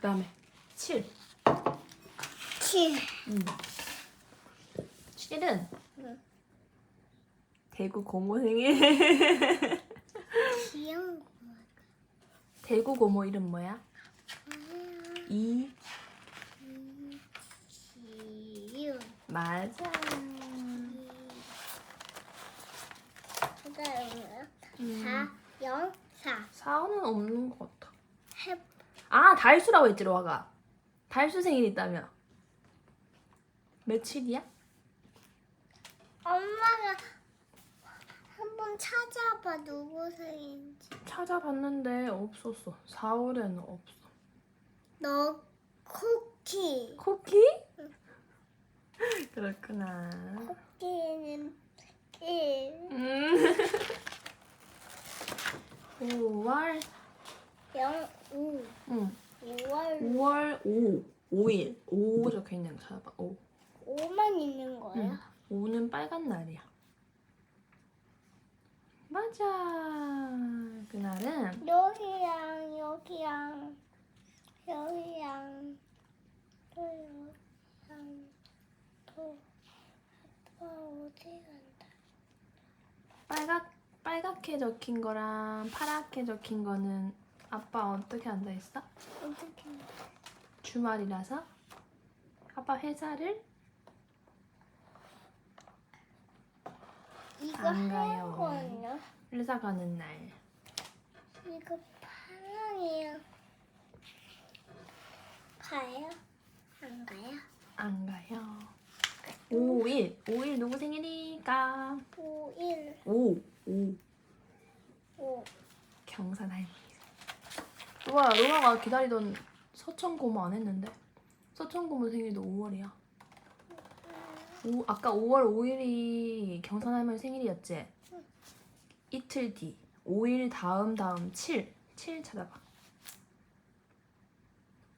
그 다음에 7. 7. 음. 7은 응. 대구 고모 생일. 귀여운 거. 대구 고모 이름 뭐야? 이 지유. 맞아. 그다음에 음. 사, 영, 사. 4는 없는 것 같아. 해. 아 달수라고 했지 로아가. 달수 생일 있다며. 며칠이야? 엄마가 한번 찾아봐 누구 생인지. 찾아봤는데 없었어. 4월에는 없어. 너 쿠키. 쿠키? 그렇구나. 쿠키는 1, 음. 5월 0, 5. 응. 5월 5월 5. 5일. 5 적혀 있는 거 찾아봐. 5. 5만 있는 거야? 응. 5는 빨간 날이야. 맞아. 그날은 여기랑 여기랑 여기랑 또 여기랑 또 아빠 어디 간다? 빨갛 빨갛게 적힌 거랑 파랗게 적힌 거는 아빠 어떻게 한다 했어? 어떻게? 주말이라서 아빠 회사를 이거 안 가요. 회사 가는 날. 이거 파랑이요. 가요? 안 가요? 안 가요. 5일. 5일 누구 생일일까? 5, 1, 5. 5. 5. 경산 할머니. 로아, 로아가 기다리던 서천 고모 안 했는데. 서천 고모 생일도 5월이야. 오, 아까 5월 5일이 경산 할머니 생일이었지? 이틀 뒤. 5일 다음 다음 7. 7 찾아봐.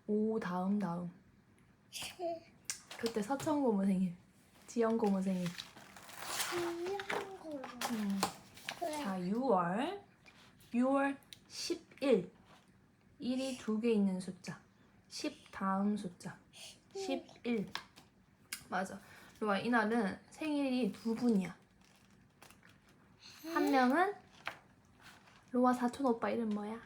5 다음 다음. 7. 그때 서천 고모 생일. 지영 고모 생일. 귀여운 걸로. 음. 자, 6월. 6월 11. 1이 두 개 있는 숫자. 10 다음 숫자. 11. 맞아. 로아 이날은 생일이 두 분이야. 한 명은 로아 사촌 오빠 이름 뭐야?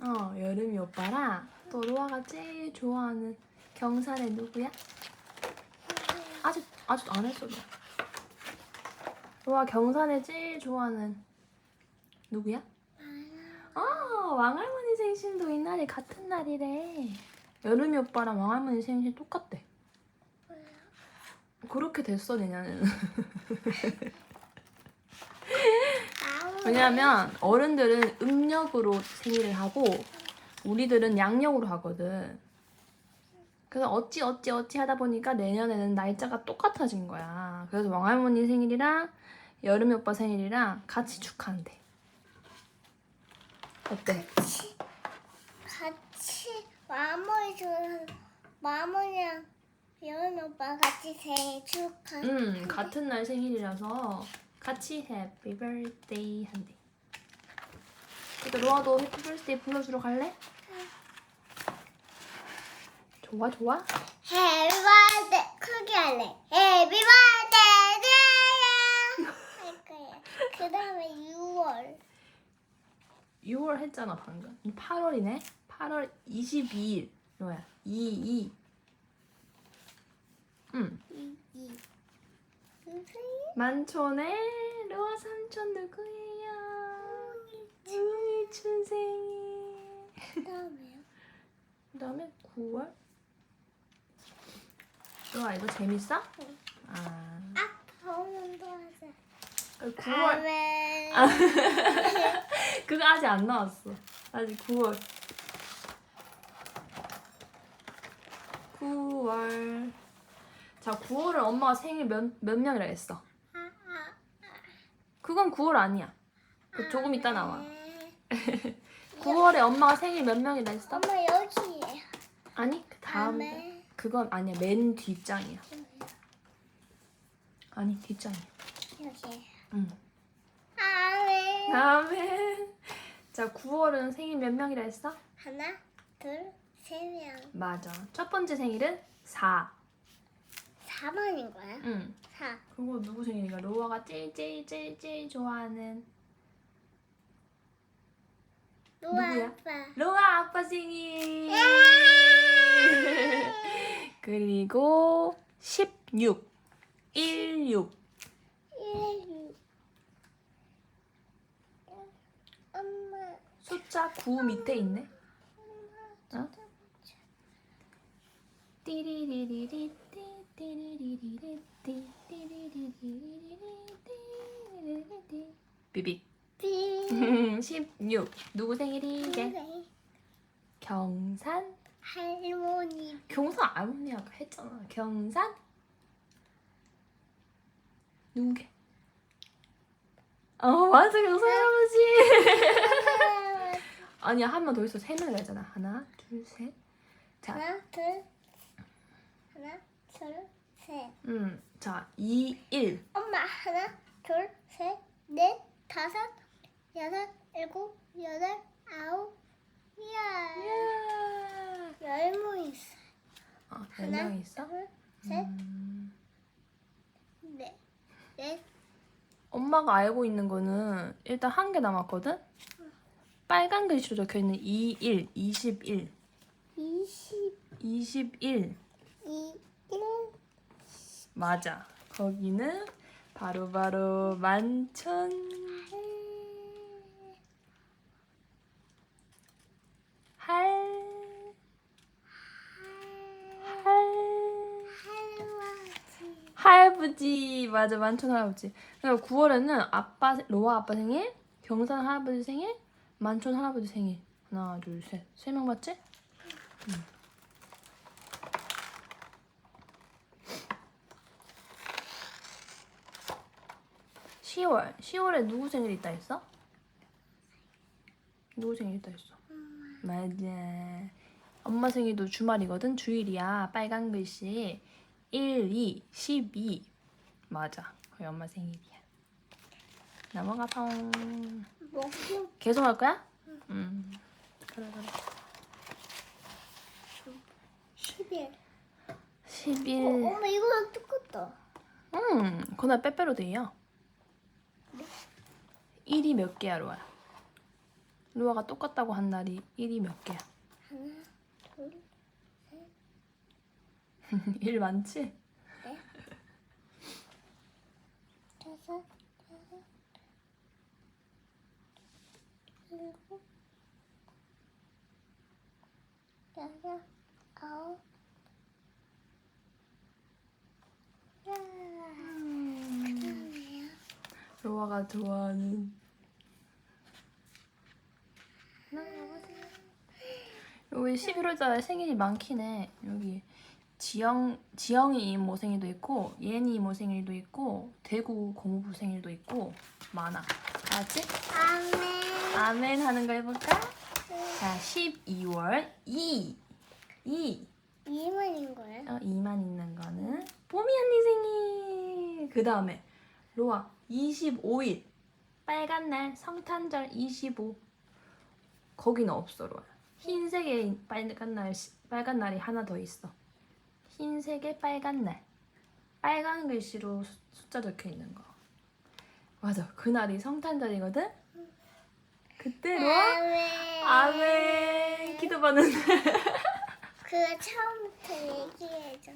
어, 여름이 오빠랑 또 로아가 제일 좋아하는 경산의 누구야? 아직 아직 안 했어. 너. 로아 경산에 제일 좋아하는 누구야? 아 왕할머니 생신도 이날이 같은 날이래. 여름이 오빠랑 왕할머니 생신 똑같대. 그렇게 됐어 내년에는. 왜냐면 어른들은 음력으로 생일을 하고 우리들은 양력으로 하거든. 그래서 어찌 어찌 어찌 하다 보니까 내년에는 날짜가 똑같아진 거야. 그래서 왕할머니 생일이랑 여름이 오빠 생일이랑 같이 축하한대. 어때? 같이 같이 마무리 주는 마무리랑 여은 오빠 같이 생일 축하. 음 같은 날 생일이라서 같이 해피 birthday 한대. 그러니까 로아도 해피 birthday 불러주러 갈래? 좋아 좋아. 해피 버스데이 크게 할래. 해피 버스데이 할 거야. 그 다음에 6월 6월 했잖아 방금. 8월이네. 8월 22일. 뭐야? 2 2. 응. 2, 2. 만촌에 로아 삼촌 누구예요? 우미춘 생일. 그 다음에요. 그다음에 9월. 로아 이거 재밌어? 응. 아. 아, 하자. 9월. 다음에 아. 그거 아직 안 나왔어. 아직 9월. 9월. 자, 9월을 엄마가 생일 몇, 몇 명이라 했어? 그건 9월 아니야. 그 조금 이따 나와. 네. 9월에 엄마가 생일 몇 명이라 했어? 엄마 여기에. 아니, 그 다음. 그건 아니야. 맨 뒷장이야. 아니, 뒷장이야. 여기. 응. 다음에 다음에 자, 9월은 생일 몇 명이라 했어? 하나, 둘, 세 명. 맞아. 첫 번째 생일은 4. 4번인 거야? 응. 4. 그거 누구 생일인가? 로아가 제일 제일 제일 제일 좋아하는 노아 누구야? 아빠. 로아 아빠 생일. 그리고 16. 16. 1, 엄마. 숫자 9 밑에 있네. 어? 띠리리리리 띠리리리리 띠리리리리 비빅 비. 16 누구 생일이게? 경산 할머니. 경산 아버님 아까 했잖아 경산 누구게? 어 맞아 경산 할아버지 아니야 한번더 있어 세 명이라 했잖아 하나 둘셋자 하나, 둘. 하나, 둘, 셋. 음, 자, 2, 1. 엄마 하나, 둘, 셋, 넷, 다섯, 여섯, 일곱, 여덟, 아홉, 열. 이야. 열명 있어. 어, 몇 하나, 명 있어? 둘, 셋, 음, 넷, 넷. 엄마가 알고 있는 거는 일단 한 개 남았거든? 빨간 글씨로 적혀 있는 2, 1, 21. 이십, 21. 이, 일. 맞아. 거기는 바로 바로 만천. 할. 할아버지 맞아 만천 할아버지 그러니까 9월에는 아빠 로아 아빠 생일 경산 할아버지 생일 만천 할아버지 생일. 하나 둘셋세 명 맞지? 응. (10월) (10월에) 누구 생일 있다 했어? 누구 생일 있다 했어? 맞아. 엄마 생일도 주말이거든. 주일이야. 빨간 글씨. 1, 2, 12 맞아. 거의 엄마 생일이야 넘어가 펑 목욕 계속 할 거야? 응. 그래 그래. 10일. 어, 10일 엄마 이거랑 똑같다. 응. 그날 빼빼로 데이야. 1이 몇 개야 로아 로아가 똑같다고 한 날이 1이 몇 개야? 하나, 둘, 1 많지? 다섯, 여섯, 일곱, 여덟, 아홉, 열. 그러네요. 로아가 좋아하는 여기 11월달에 생일이 많긴 해. 여기 지영 지영이 이모 생일도 있고 예니 이모 생일도 있고 대구 고모부 생일도 있고 많아. 알았지? 아멘. 아멘 하는 거 해볼까? 자, 12월 2 2 이만인 거야? 어, 2만 있는 거는 뽀미 언니 생일. 그 다음에 로아 25일 빨간 날 성탄절 25. 거기는 없어 로아. 흰색의 빨간 날 빨간 날이 하나 더 있어. 흰색의 빨간 날. 빨간 글씨로 수- 숫자 적혀 있는 거. 맞아. 그날이 성탄절이거든. 그때 로아 아멘. 아멘 기도받는 날. 그거 처음부터 얘기해줘.